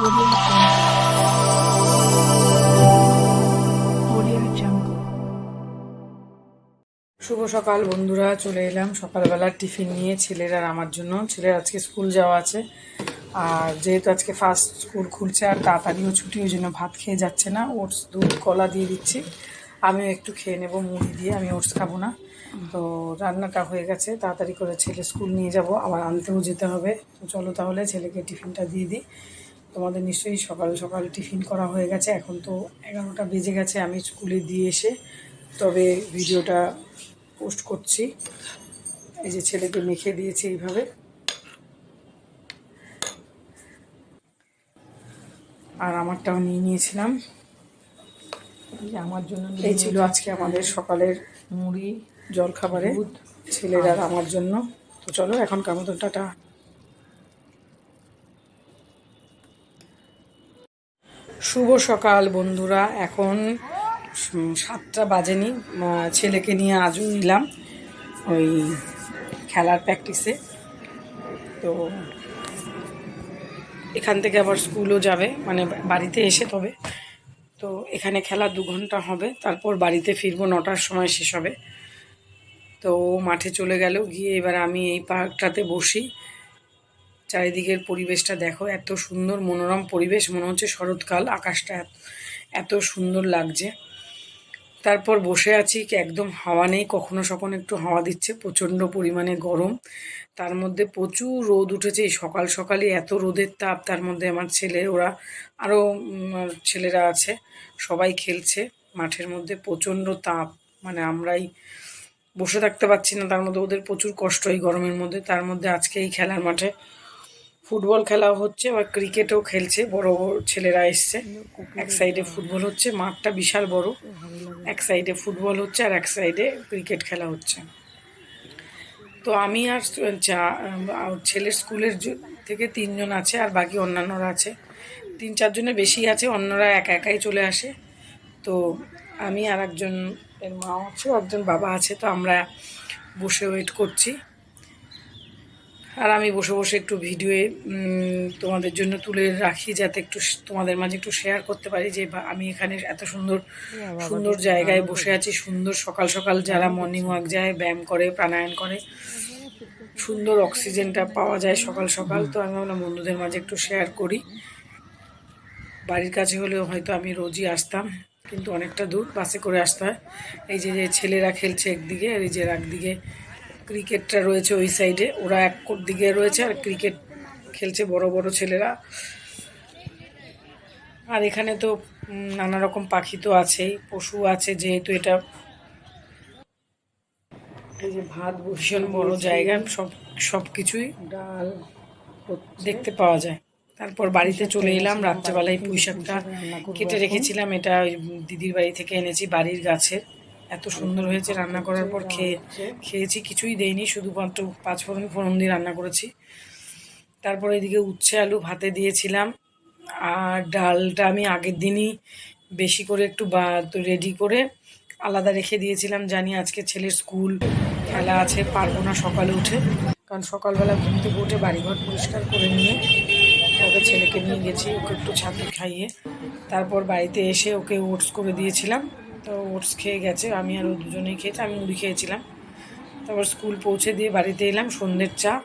শুভ সকাল বন্ধুরা, চলে এলাম। সকালবেলা টিফিন নিয়ে ছেলের আর আমার জন্য। ছেলের আজকে স্কুল যাওয়া আছে। আর যেহেতু আজকে ফার্স্ট স্কুল খুলছে, আর তাড়াতাড়িও ছুটি, ওই জন্য ভাত খেয়ে যাচ্ছে না। ওটস, দুধ, কলা দিয়ে দিচ্ছি। আমিও একটু খেয়ে নেব, মুড়ি দিয়ে। আমি ওটস খাব না। তো রান্নাটা হয়ে গেছে। তাড়াতাড়ি করে ছেলে স্কুল নিয়ে যাব। আবার আনতেও যেতে হবে। চলো তাহলে ছেলেকে টিফিনটা দিয়ে দিই। তোমাদের নিশ্চয়ই সকাল সকাল টিফিন করা হয়ে গেছে। এখন তো এগারোটা বেজে গেছে আমি স্কুলে দিয়ে এসে তবে ভিডিওটা পোস্ট করছি। এই যে ছেলেকে মেখে দিয়েছি এইভাবে। আর আমারটাও নিয়ে নিয়েছিলাম। যে আমার জন্য এই ছিল আজকে আমাদের সকালের মুড়ি জলখাবারে ছেলেরা আমার জন্য। তো চলো এখনকার মতন টাটা। শুভ সকাল বন্ধুরা। এখন সাতটা বাজেনি। ছেলেকে নিয়ে আজও নিলাম ওই খেলার প্র্যাকটিসে। তো এখান থেকে আবার স্কুলও যাবে মানে বাড়িতে এসে তবে। তো এখানে খেলা দু ঘণ্টা হবে, তারপর বাড়িতে ফিরবো, নটার সময় শেষ হবে। তো মাঠে চলে গেল, গিয়ে এবার আমি এই পার্কটাতে বসি। চারিদিকের পরিবেশটা দেখো, এত সুন্দর মনোরম পরিবেশ, মনে হচ্ছে শরৎকাল, আকাশটা এত- সুন্দর লাগছে। তারপর বসে আছি, কি একদম হাওয়া নেই, কখনো সখন একটু হাওয়া দিচ্ছে, প্রচণ্ড পরিমাণে গরম। তার মধ্যে প্রচুর রোদ উঠেছে, এই সকাল সকালই এত রোদের তাপ, তার মধ্যে আমার ছেলে, ওরা আরও ছেলেরা আছে, সবাই খেলছে, মাঠের মধ্যে প্রচণ্ড তাপ মানে আমরাই বসে থাকতে পারছি না, তার মধ্যে ওদের প্রচুর কষ্ট এই গরমের মধ্যে, তার মধ্যে আজকে এই খেলার মাঠে ফুটবল খেলাও হচ্ছে বা ক্রিকেটও খেলছে, বড় বড় ছেলেরা এসছে। এক সাইডে ফুটবল হচ্ছে, মাঠটা বিশাল বড়। এক সাইডে ফুটবল হচ্ছে আর এক সাইডে ক্রিকেট খেলা হচ্ছে। তো আমি আর চা- ছেলের স্কুলের থেকে তিনজন আছে আর বাকি অন্যান্যরা আছে। তিন চারজনের বেশি আছে, অন্যরা একা একাই চলে আসে। তো আমি আর একজন, এর মা আছে, একজন বাবা আছে, তো আমরা বসে ওয়েট করছি। আর আমি বসে বসে একটু ভিডিওয়ে তোমাদের জন্য তুলে রাখি যাতে একটু তোমাদের মাঝে একটু শেয়ার করতে পারি যে বা- আমি এখানে এত সুন্দর সুন্দর জায়গায় বসে আছি সুন্দর সকাল সকাল যারা মর্নিং ওয়াক যায় ব্যায়াম করে প্রাণায়াম করে সুন্দর অক্সিজেনটা পাওয়া যায় সকাল সকাল। তো আমি ভাবলাম বন্ধুদের মাঝে একটু শেয়ার করি। বাড়ির কাছে হলেও হয়তো আমি রোজই আসতাম কিন্তু অনেকটা দূর বাসে করে আসতে হয়। এই যে যে ছেলেরা খেলছে একদিকে আর এই যে একদিকে ক্রিকেটটা রয়েছে ওই সাইডে। ওরা এক দিকে রয়েছে আর ক্রিকেট খেলছে বড় বড় ছেলেরা। আর এখানে তো নানা রকম পাখি তো আছেই পশু আছে যেহেতু এটা। এই যে ভাত ভীষণ বড় জায়গা সব সব কিছুই ডাল দেখতে পাওয়া যায়। তারপর বাড়িতে চলে এলাম রাত্রেবেলায় পুঁই শাকটা কেটে রেখেছিলাম এটা ওই দিদির বাড়ি থেকে এনেছি বাড়ির গাছের। এত সুন্দর হয়েছে রান্না করার পর খেয়ে, খেয়েছি, কিছুই দেইনি, শুধুমাত্র পাঁচ ফোড়ন ফোড়ন দিয়ে রান্না করেছি। তারপর এদিকে উচ্ছে, আলু ভাতে দিয়েছিলাম। আর ডালটা আমি আগের দিনই বেশি করে একটু বা রেডি করে আলাদা রেখে দিয়েছিলাম। জানি আজকে ছেলের স্কুল খেলা আছে, পারব না সকালে উঠে। কারণ সকালবেলা ঘুম থেকে উঠে বাড়িঘর পরিষ্কার করে নিয়ে ওকে ছেলেকে নিয়ে গেছি, ওকে একটু ছাতু খাইয়ে। তারপর বাড়িতে এসে ওকে ওটস করে দিয়েছিলাম। তো ওটস খেয়ে গেছে, আমি আর ও দুজনেই খেয়েছি, আমি মুড়ি খেয়েছিলাম। তারপর স্কুল পৌঁছে দিয়ে বাড়িতে এলাম, সন্ধ্যের চা।